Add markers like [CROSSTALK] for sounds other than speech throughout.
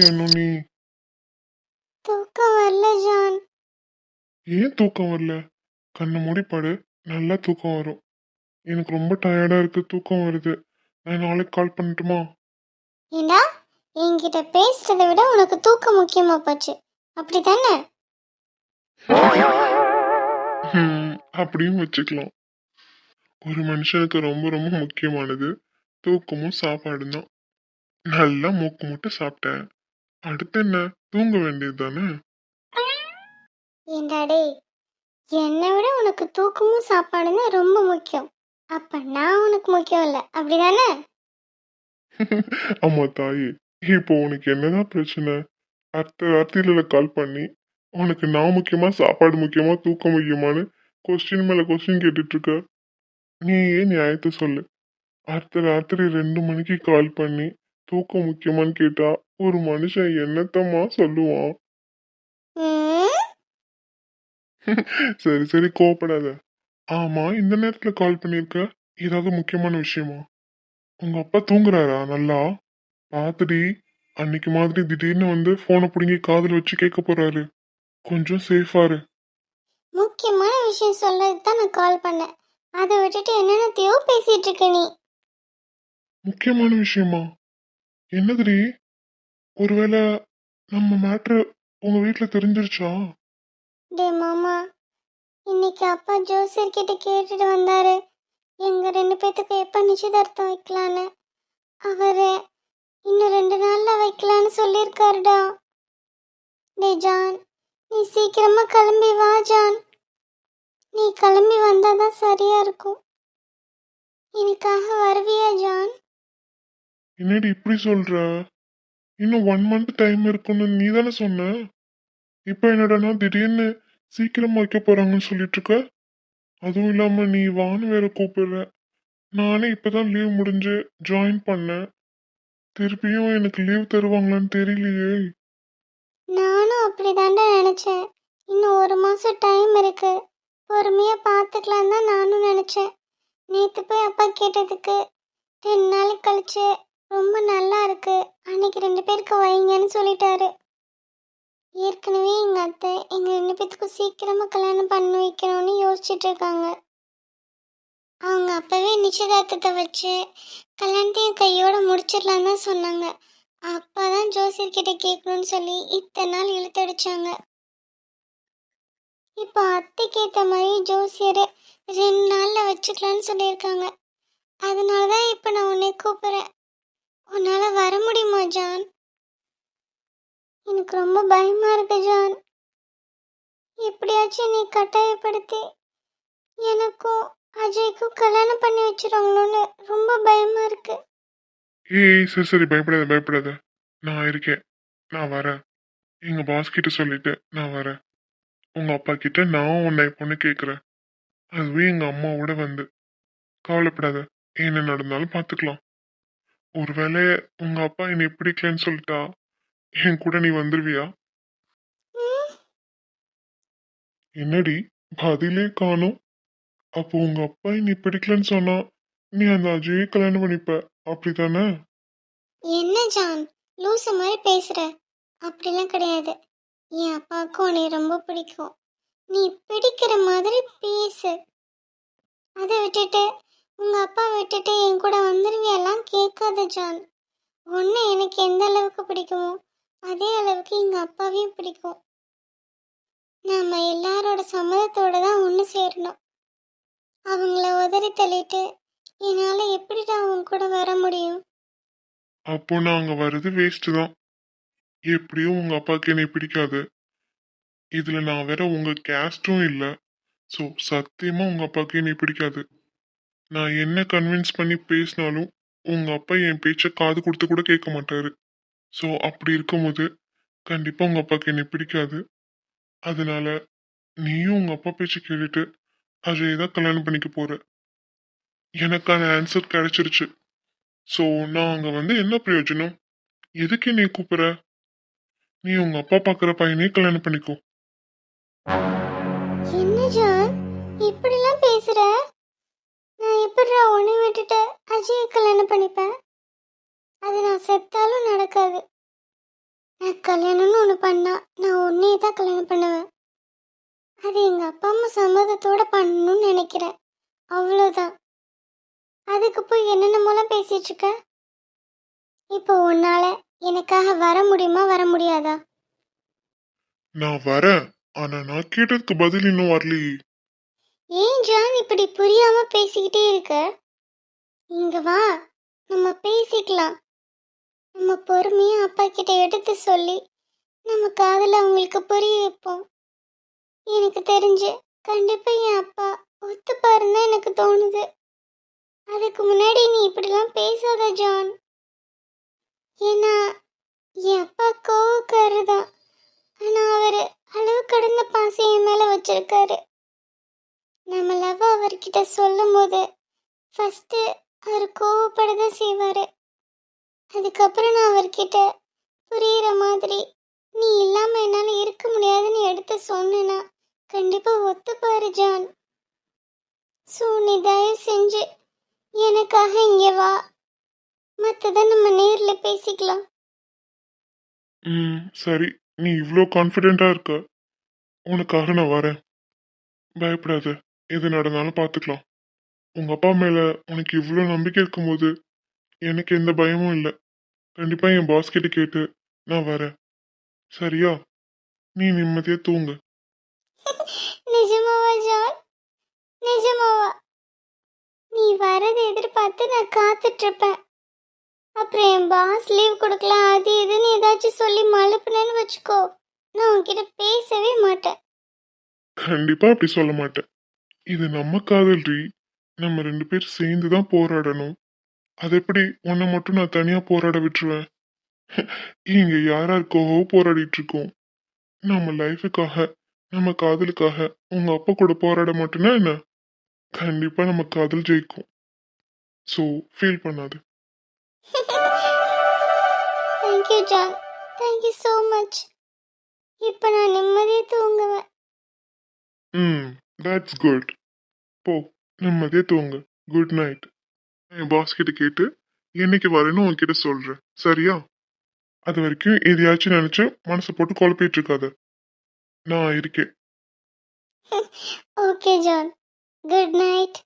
இன்னும் நீ. தூக்கம் வரல ஜான். ஏன் தூக்கம் வரல? கண்ணை மூடி படு நல்லா தூக்கம் வரும். எனக்கு ரொம்ப டயர்டா இருக்கு தூக்கம் வருது. நான் நாளைக்கு கால் பண்ணட்டுமா? ஏண்டா? என்கிட்ட பேசுறதை விட உனக்கு தூக்கம் முக்கியமா போச்சு. அப்படிதானே ஹம், அப்படியும் வச்சுக்கலாம். ஒரு மனுஷனுக்கு ரொம்ப ரொம்ப முக்கியமானது தூக்கமும் சாப்பாடும் தான் நல்லா மூக்கு முட்டை சாப்பிட்டேன். அடுத்து என்ன? தூங்க வேண்டியது தானே? ஏண்டா டேய் என்னை விட உனக்கு தூக்கமும் சாப்பாடும் தான் ரொம்ப முக்கியம். அப்ப நான் உனக்கு முக்கியம் இல்லை அப்படிதானே? [LAUGHS] ஆமா தாயே இப்போ உனக்கு என்னதான் பிரச்சனை? அடுத்த ராத்திரியில கால் பண்ணி உனக்கு நான் முக்கியமா சாப்பாடு முக்கியமா தூக்கம் முக்கியமான்னு கொஸ்டின் மேல கொஸ்டின் கேட்டுட்டு இருக்க நீ ஏன் நியாயத்தை சொல்லு. அடுத்த ராத்திரி ரெண்டு மணிக்கு கால் பண்ணி தூக்கம் முக்கியமான்னு கேட்டா ஒரு மனுஷன் என்னத்தம்மா சொல்லுவான்? [LAUGHS] சரி சரி கோவப்படாத. ஆமா இந்த நேரத்துல கால் பண்ணிருக்க? ஏதாவது முக்கியமான விஷயமா? உங்க அப்பா தூங்குறாரா? நல்லா? பாத்துடி அன்னைக்கு மாதிரி திடீர்னு வந்து போனை பிடுங்கி காதுல வச்சு கேட்க போறாரு. கொஞ்சம் சேஃபாரு முக்கியமான விஷயம் சொல்லதுக்கு தான் நான் கால் பண்ணேன். அதை விட்டுட்டு என்னென்னத்தையோ பேசிட்டு இருக்க நீ. முக்கியமான விஷயமா? என்னதுடி? ஒருவேளை நம்ம மேட்ரு உங்க வீட்ல தெரிஞ்சிருச்சா? டே மாமா இன்னைக்கு அப்பா ஜோசியர் கிட்ட கேட்டுட்டு வந்தாரு. எங்க ரெண்டு பேத்துக்கு எப்ப நிச்சயதார்த்தம் வைக்கலான்னு. அவரு இன்னும் ரெண்டு நாள்ல வைக்கலான்னு சொல்லியிருக்காருடா. டே ஜான் நீ சீக்கிரமா கிளம்பி வா ஜான். நீ கிளம்பி வந்தாதான் சரியா இருக்கும். எனக்காக வருவியா ஜான்? என்னடி இப்படி சொல்ற? இன்னும் ஒன் மந்த் டைம் இருக்குன்னு நீ தானே சொன்ன? இப்போ என்னடான்னா திடீர்னு சீக்கிரம் வைக்க போறாங்கன்னு சொல்லிட்டு இருக்க அதுவும் இல்லாம நீ வான்னு வேற கூப்பிடுற. நானே இப்பதான் லீவ் முடிஞ்சு ஜாயின் பண்ணேன் திருப்பியும் எனக்கு லீவ் தருவாங்களான்னு தெரியலையே. நானும் அப்படிதாண்டா நினைச்சேன். இன்னும் ஒரு மாசம் டைம் இருக்கு. பொறுமையா பார்த்துக்கலாம் தான் நானும் நினைச்சேன். நேத்து போய் அப்பா கேட்டதுக்கு ரெண்டு நாளைக்கு கழிச்சு ரொம்ப நல்லா இருக்கு. அன்னைக்கு ரெண்டு பேருக்கு வைங்கன்னு சொல்லிட்டாரு. ஏற்கனவே எங்க அத்தை எங்க ரெண்டு பேத்துக்கும் சீக்கிரமா கல்யாணம் பண்ணி வைக்கணும்னு யோசிச்சுட்டு இருக்காங்க. அவங்க அப்பவே நிச்சயதார்த்தத்தை வச்சு கல்யாணத்தையும் கையோட முடிச்சிடலாம் தான் சொன்னாங்க. அப்பதான் ஜோசியர் கிட்ட கேட்கணும்னு சொல்லி இத்தனை நாள் இழுத்தடிச்சாங்க இப்போ அத்தைக்கு ஏற்ற மாதிரி ஜோசியர் ரெண்டு நாளில் வச்சுக்கலான்னு சொல்லியிருக்காங்க. அதனால தான் இப்போ நான் உன்னை கூப்பிட்றேன். உன்னால வர முடியுமா ஜான்? எனக்கு ரொம்ப பயமா இருக்கு ஜான். எப்படியாச்சும் நீ கட்டாயப்படுத்தி எனக்கும் அஜய்க்கும் கல்யாணம் பண்ணி வச்சிருவாங்களோன்னு ரொம்ப பயமா இருக்கு. ஏய் சரி சரி பயப்படாத பயப்படாத. நான் இருக்கேன். நான் வரேன். எங்க பாஸ் கிட்ட சொல்லிட்டு நான் வரேன். உங்க அப்பா கிட்ட நான் உன்னை பொண்ணு கேட்குறேன் அதுவே எங்க அம்மாவோட வந்து. கவலைப்படாத. என்ன நடந்தாலும் பார்த்துக்கலாம் ஒருவேளை உங்க அப்பா என்னை பிடிக்கலன்னு சொல்லிட்டா? என் கூட நீ வந்துருவியா? என்னடி பதிலே காணும். அப்போ உங்க அப்பா என்னை பிடிக்கலன்னு சொன்னா நீ அந்த அஜயை கல்யாணம் பண்ணிப்ப. அப்படிதானே என்ன ஜான் லூசு மாதிரி பேசுற. அப்படிலாம் கிடையாது. என் அப்பாவுக்கு உன்னை ரொம்ப பிடிக்கும். நீ பிடிக்கிற மாதிரி பேசு. அதை விட்டுட்டு உங்கள் அப்பா விட்டுட்டு என் கூட வந்துருவியெல்லாம் கேட்காத ஜான். ஒன்று எனக்கு எந்த அளவுக்கு பிடிக்குமோ அதே அளவுக்கு எங்கள் அப்பாவையும் பிடிக்கும். நம்ம எல்லாரோட சம்மதத்தோட தான் ஒன்று சேரணும். அவங்கள உதறி தள்ளிட்டு என்னால் எப்படிடா அவங்க கூட வர முடியும்? அப்போ நாங்கள் வர்றது வேஸ்ட் தான். எப்படியும் உங்கள் அப்பாவுக்கு என்னை பிடிக்காது. இதில் நான் வேற உங்கள் கேஸ்ட்டும் இல்லை. ஸோ சத்தியமாக உங்கள் அப்பாவுக்கு என்னை பிடிக்காது. நான் என்ன கன்வின்ஸ் பண்ணி பேசினாலும் உங்க அப்பா என் பேச்ச காது கொடுத்து கூட கேட்க மாட்டாரு. ஸோ அப்படி இருக்கும்போது கண்டிப்பா உங்க அப்பாவுக்கு என்னை பிடிக்காது. அதனால நீயும் உங்க அப்பா பேச்சு கேட்டுட்டு அஜய் தான் கல்யாணம் பண்ணிக்க போற. எனக்கான ஆன்சர் கிடைச்சிருச்சு. ஸோ நான் அங்க வந்து என்ன பிரயோஜனம்? எதுக்கு நீ கூப்பிட்ற? நீ உங்க அப்பா பார்க்குற பையனே கல்யாணம் பண்ணிக்கோ. என்ன ஜான்? இப்படிலாம் பேசுற நான் எப்படிடா உன்னை விட்டுட்டு அஜயை கல்யாணம் பண்ணிப்பேன் அது நான் செத்தாலும் நடக்காது. கல்யாணம்னு ஒன்று பண்ணா நான் உன்னே தான் கல்யாணம் பண்ணுவேன். அது எங்கள் அப்பா அம்மா சம்மதத்தோட பண்ணணும்னு நினைக்கிறேன். அவ்வளோதான் அதுக்கு போய் என்னென்னமோலாம் பேசிட்டு இருக்க? இப்போ உன்னால எனக்காக வர முடியுமா வர முடியாதா? நான் வரேன். ஆனா நான் கேட்டதுக்கு பதில் இன்னும் வரலையே. ஏன் ஜான் இப்படி புரியாம பேசிக்கிட்டே இருக்க? இங்க வா நம்ம பேசிக்கலாம். நம்ம பொறுமையா அப்பா கிட்ட எடுத்து சொல்லி நம்ம காதல அவங்களுக்கு புரிய வைப்போம். எனக்கு தெரிஞ்சு கண்டிப்பா என் அப்பா ஒத்துப்பாருன்னு எனக்கு தோணுது. அதுக்கு முன்னாடி நீ இப்படிலாம் பேசாத ஜான். ஏன்னா என் அப்பா கோவக்காரர் தான் ஆனா அவரு அளவு கடந்த பாசம் என் மேல வச்சிருக்காரு. நம்ம லவ் அவர்கிட்ட சொல்லும்போது ஃபஸ்ட்டு அவர் கோவப்பட தான் செய்வார். அதுக்கப்புறம் நான் அவர்கிட்ட புரியிற மாதிரி நீ இல்லாமல் என்னால் இருக்க முடியாதுன்னு எடுத்து சொன்னேன்னா கண்டிப்பாக ஒத்துப்பாரு ஜான். ஸோ நீ தயவு செஞ்சு எனக்காக இங்கே வா. மற்றதை நம்ம நேரில் பேசிக்கலாம். ம் சரி. நீ இவ்வளோ கான்ஃபிடெண்ட்டாக இருக்க. உனக்காக நான் வரேன். பயப்படாத. எது நடந்தாலும் பார்த்துக்கலாம் உங்க அப்பா மேல உனக்கு இவ்வளோ நம்பிக்கை இருக்கும்போது எனக்கு எந்த பயமும் இல்லை. கண்டிப்பா என் பாஸ் கிட்ட கேட்டு நான் வரேன். சரியா? நீ நிம்மதியா தூங்கு. [LAUGHS] நிஜமாவா ஜான்? நிஜமாவா? நீ வரதை எதிர்பார்த்து நான் காத்துட்டு இருப்பேன் அப்புறம் என் பாஸ் லீவ் கொடுக்கலாம் அது இதுன்னு ஏதாச்சும் சொல்லி மழுப்புனேன்னு வச்சுக்கோ. நான் உன்கிட்ட பேசவே மாட்டேன். கண்டிப்பா அப்படி சொல்ல மாட்டேன். இது நம்ம காதல்ரி நம்ம ரெண்டு பேர் சேர்ந்து தான் போராடணும். அது எப்படி உன்னை மட்டும் நான் தனியா போராட விட்டுருவேன்? [LAUGHS] இங்க யார் யாருக்காகவோ போராடிட்டு இருக்கோம். நம்ம லைஃபுக்காக நம்ம காதலுக்காக உங்க அப்பா கூட போராட மாட்டோம்னா என்ன? கண்டிப்பா நம்ம காதல் ஜெயிக்கும். ஸோ ஃபீல் பண்ணாது. Thank you John thank you so much இப்போ நான் நிம்மதியாக தூங்குவேன். ம் தட்ஸ் குட் போ. நிம்மதியா தூங்கு குட் நைட் என் பாஸ் கிட்ட கேட்டு என்னைக்கு வரேன்னு உன்கிட்ட சொல்றேன். சரியா? அது வரைக்கும் எதையாச்சும் நினைச்சு மனசை போட்டு குழப்பிட்டு இருக்காத. நான் இருக்கேன். Okay John good night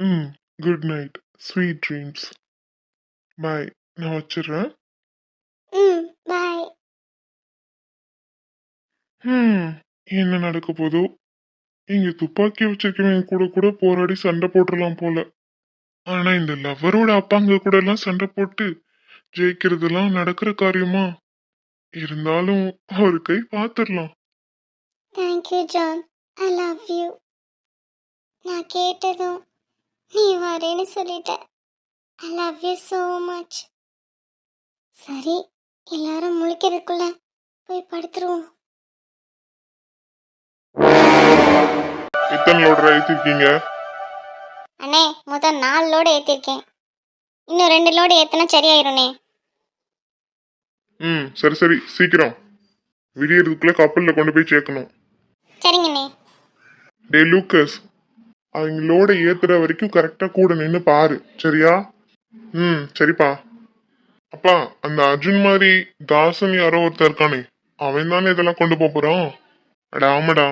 hmm good night sweet dreams bye நான் வச்சிடுறேன். ம் பாய் ம் என்ன நடக்க போதோ இங்க துப்பாக்கி வச்சிருக்கவங்க கூட கூட போராடி சண்டை போட்டுடலாம் போல. ஆனா இந்த லவ்வரோட அப்பாங்க கூட எல்லாம் சண்டை போட்டு ஜெயிக்கிறதெல்லாம் நடக்கிற காரியமா? இருந்தாலும் ஒரு கை பாத்துடலாம் thank you John I love you நான் கேட்டதும் நீ வரேன்னு சொல்லிட்ட. I love you so much சரி எல்லாரும் முழிக்கிறதுக்குள்ள போய் படுத்துருவோம். எத்தனை லோட் ஏத்திருக்கீங்க? அண்ணே மொத்தம் நாலு லோடு ஏற்றிருக்கேன் இன்னும் ரெண்டு லோடு ஏற்றினா சரியாயிரும்ண்ணே. ம் சரி சரி சீக்கிரம். விடியறதுக்குள்ள கப்பல்ல கொண்டு போய் சேர்க்கணும். சரிங்கண்ணே. டே லூக்கஸ் அவங்க லோடை ஏத்துற வரைக்கும் கரெக்டா கூட நின்னு பாரு சரியா? ம் சரிப்பா. அப்பா அந்த அர்ஜுன் மாதிரி தாசன் யாரோ ஒருத்தன் இருக்கானே அவன் தானே இதெல்லாம் கொண்டு போப் போறான்? அட ஆமாடா.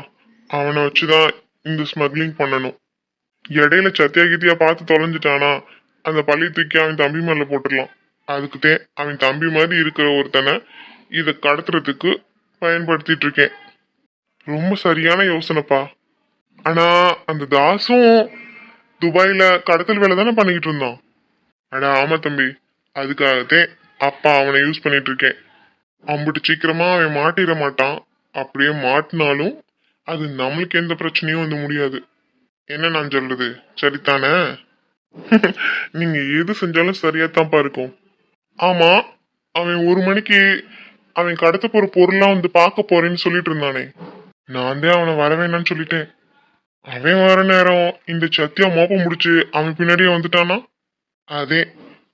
அவனை வச்சுதான் இந்த ஸ்மக்லிங் பண்ணணும். இடையில சத்தியா கித்தியா பார்த்து தொலைஞ்சிட்டானா அந்த பழி தூக்கி அவன் தம்பி மேல போட்டுடலாம். அதுக்குதான் அவன் தம்பி மாதிரி இருக்கிற ஒருத்தனை இதை கடத்துறதுக்கு பயன்படுத்திட்டு இருக்கேன். ரொம்ப சரியான யோசனைப்பா. ஆனா அந்த தாசும் துபாயில கடத்தல் வேலை தானே பண்ணிக்கிட்டு இருந்தான்? அடா ஆமா தம்பி. அதுக்காகத்தே அப்பா அவனை யூஸ் பண்ணிட்டு இருக்கேன். அம்பிட்டு சீக்கிரமா அவன் மாட்டிட மாட்டான். அப்படியே மாட்டினாலும் அது நம்மளுக்கு எந்த பிரச்சனையும் வந்து முடியாது. என்ன நான் சொல்றது? சரிதானே? [LAUGHS] நீங்க எது செஞ்சாலும் சரியாத்தான்ப்பா இருக்கும் ஆமா அவன் ஒரு மணிக்கு அவன் கடத்த போற பொருள்லாம் வந்து பார்க்க போறேன்னு சொல்லிட்டு இருந்தானே. நான் தான் அவனை வர வேணாம்னு சொல்லிட்டேன். அவன் வர நேரம் இந்த சத்தியா மோப்பம் முடிச்சு அவன் பின்னாடியே வந்துட்டானா? அதே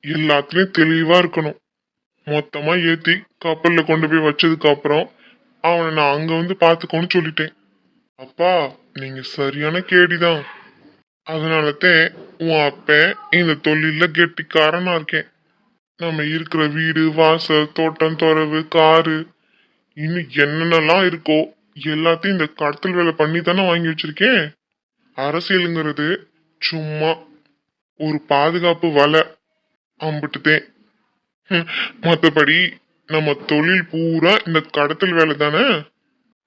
எல்லாத்துலயும் தெளிவா இருக்கணும். மொத்தமா ஏத்தி கப்பல்ல கொண்டு போய் வச்சதுக்கு அப்புறம் அவனை நான் அங்க வந்து பாத்துக்கோன்னு சொல்லிட்டேன். அப்பா நீங்க சரியான கேடிதான். அதனாலதான் உன் அப்ப இந்த தொழில கெட்டிக்காரனா இருக்கேன். நம்ம இருக்கிற வீடு வாசல் தோட்டம் துறவு காரு இன்னும் என்னென்னலாம் இருக்கோ எல்லாத்தையும் இந்த கடத்தல் வேலை பண்ணி தானே வாங்கி வச்சிருக்கேன். அரசியலுங்கிறது சும்மா ஒரு பாதுகாப்பு வலை அம்பிட்டுதேன் மற்றபடி நம்ம தொழில் பூரா இந்த கடத்தல் வேலை தானே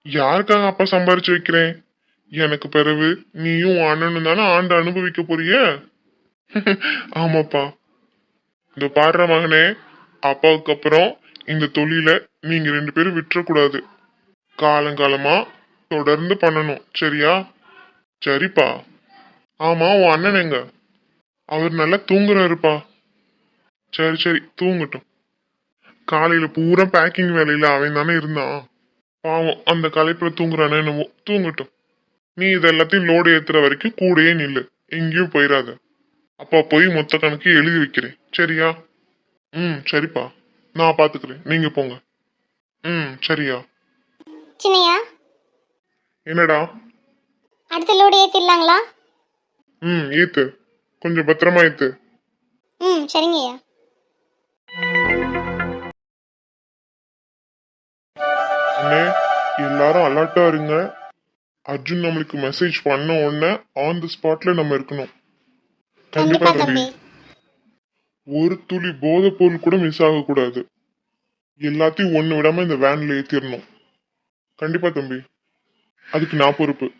யாருக்காக அப்பா சம்பாரிச்சு வைக்கிறேன்? எனக்கு பிறகு நீயும் உன் அண்ணனும் தானே ஆண்டு அனுபவிக்க போறிய? [LAUGHS] ஆமாப்பா. இந்த பாடுற மகனே. அப்பாவுக்கு அப்புறம் இந்த தொழிலை நீங்க ரெண்டு பேரும் விட்டுறக்கூடாது. காலங்காலமா தொடர்ந்து பண்ணணும் சரியா? சரிப்பா. ஆமா உன் அண்ணன் எங்க? அவர் நல்லா தூங்குறாருப்பா. சரி சரி தூங்கட்டும். காலையில பூரா பேக்கிங் வேலையில அவன் தானே இருந்தான். பாவம் அந்த களைப்புல தூங்குறானே என்னமோ தூங்கட்டும். நீ இது எல்லாத்தையும் லோடு ஏத்துற வரைக்கும் கூடயே நில்லு. எங்கேயும் போயிடாத அப்பா போய் மொத்த கணக்கு எழுதி வைக்கிறேன். சரியா? ம் சரிப்பா. நான் பாத்துக்கிறேன். நீங்க போங்க. ம் சரியா. சின்னையா? என்னடா? அடுத்த லோடு ஏற்றிடலாங்களா ம் ஈத்து கொஞ்சம் பத்திரமா ஈத்து ம் சரிங்கய்யா. அண்ணே எல்லாரும் அலர்ட்டா இருங்க. அர்ஜுன் நம்மளுக்கு மெசேஜ் பண்ண உடனே ஆன் தி ஸ்பாட்ல நம்ம இருக்கணும். கண்டிப்பா தம்பி. ஒரு துளி போதை பொருள் கூட மிஸ் ஆகக்கூடாது. எல்லாத்தையும் ஒண்ணு விடாம இந்த வேன்ல ஏத்திடணும் கண்டிப்பா தம்பி. அதுக்கு நான் பொறுப்பு.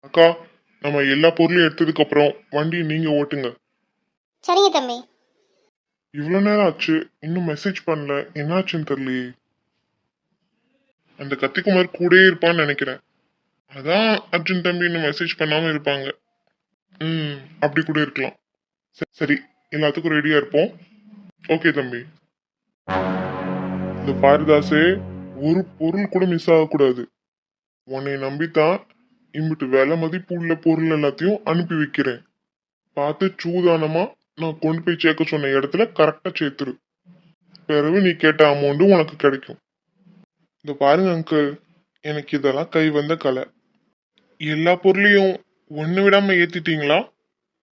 அக்கா நம்ம எல்லா பொருளையும் எடுத்ததுக்கு அப்புறம் வண்டியை நீங்க ஓட்டுங்க. சரிங்க தம்பி. இவ்வளவு நேரம் ஆச்சு. இன்னும் மெசேஜ் பண்ணல. என்னாச்சுன்னு தெரியலையே. அந்த கத்திக்குமார் கூடயே இருப்பான்னு நினைக்கிறேன். அதான் அர்ஜுன் தம்பி இன்னும் மெசேஜ் பண்ணாம இருப்பாங்க. ம் அப்படி கூட இருக்கலாம். சரி, சரி எல்லாத்துக்கும் ரெடியா இருப்போம். ஓகே தம்பி. இந்த பாரதாசே ஒரு பொருள் கூட மிஸ் ஆகக்கூடாது. உன்னை நம்பித்தான் இம்பிட்டு விலை மதிப்பு உள்ள பொருள் எல்லாத்தையும் அனுப்பி வைக்கிறேன். பார்த்து சூதானமா நான் கொண்டு போய் சேர்க்க சொன்ன இடத்துல கரெக்டா சேர்த்துரு. பிறகு நீ கேட்ட அமௌண்ட்டும் உனக்கு கிடைக்கும். இந்த பாருங்க அங்கிள் எனக்கு இதெல்லாம் கை வந்த கலை. எல்லா பொருளையும் ஒன்று விடாம ஏத்திட்டீங்களா?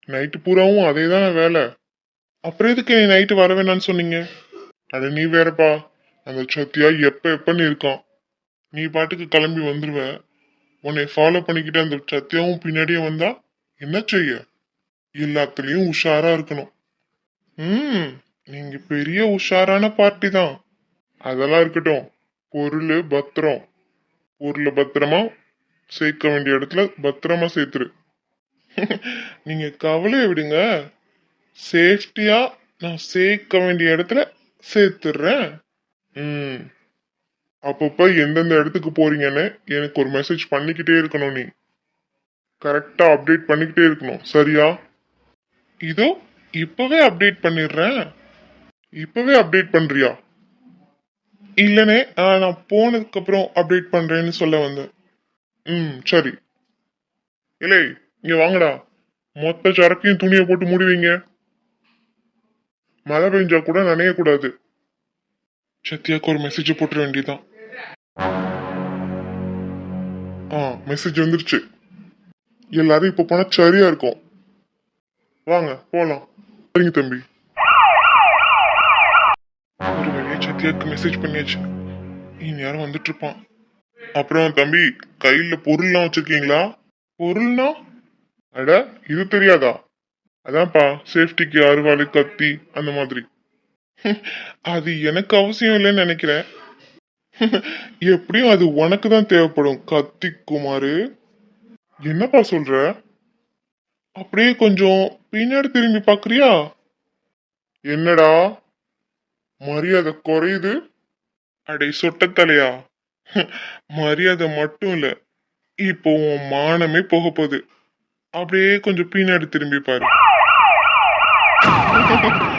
நைட்டு பூராவும் அதே தானே வேலை. அப்புறம் எதுக்கு நீ நைட்டு வர வேணாம்னு சொன்னீங்க? அட நீ வேறப்பா. அந்த சத்தியா எப்ப எப்பன்னு இருக்கான். நீ பாட்டுக்கு கிளம்பி வந்துருவ. உன்னை ஃபாலோ பண்ணிக்கிட்டு அந்த சத்தியாவும் பின்னாடியே வந்தா என்ன செய்ய? எல்லாத்துலேயும் உஷாரா இருக்கணும். ம் நீங்க பெரிய உஷாரான பார்ட்டி தான். அதெல்லாம் இருக்கட்டும். பொருள் பத்திரம். பொருளை பத்திரமா சேர்க்க வேண்டிய இடத்துல பத்திரமா சேர்த்துரு. நீங்க கவலையை விடுங்க. சேஃப்டியா நான் சேர்க்க வேண்டிய இடத்துல சேர்த்துடுறேன் ம். அப்பப்ப எந்தெந்த இடத்துக்கு போறீங்கன்னு எனக்கு ஒரு மெசேஜ் பண்ணிக்கிட்டே இருக்கணும் நீ. கரெக்டா அப்டேட் பண்ணிக்கிட்டே இருக்கணும். சரியா? இதோ இப்பவே அப்டேட் பண்ணிடுறேன். இப்பவே அப்டேட் பண்றியா? இல்லனே நான் போனதுக்கு அப்புறம் அப்டேட் பண்றேன்னு சொல்ல வந்தேன். ம் சரி. இல்லை இங்க வாங்கடா. மொத்த சரக்கையும் துணியை போட்டு மூடுவீங்க. மழை பெஞ்சா கூட நனையக்கூடாது சத்யாக்கு ஒரு மெசேஜ் போட்டுற வேண்டியதான் ஆ மெசேஜ் வந்துருச்சு. எல்லாரும் இப்ப போனா சரியா இருக்கும். வாங்க போலாம். சரிங்க தம்பி. ஒரு வழியா சத்யாக்கு மெசேஜ் பண்ணியாச்சு. இந்நேரம் வந்துட்டு இருப்பான் அப்புறம் தம்பி கையில பொருள்லாம் வச்சிருக்கீங்களா? பொருள்னா? அட இது தெரியாதா? அதான்ப்பா சேஃப்டிக்கு அருவாள் கத்தி அந்த மாதிரி. அது எனக்கு அவசியம் இல்லைன்னு நினைக்கிறேன். எப்படியும் அது உனக்கு தான் தேவைப்படும் கத்தி குமாரு. என்னப்பா சொல்ற? அப்படியே கொஞ்சம் பின்னாடி திரும்பி பாக்குறியா என்னடா? மரியாதை குறையுது? அடே சொட்டத்தலையா? மரியாதை மட்டும் இல்ல இப்போ உன் மானமே போக போகுது. அப்படியே கொஞ்சம் பின்னாடி திரும்பி பாரு. [LAUGHS]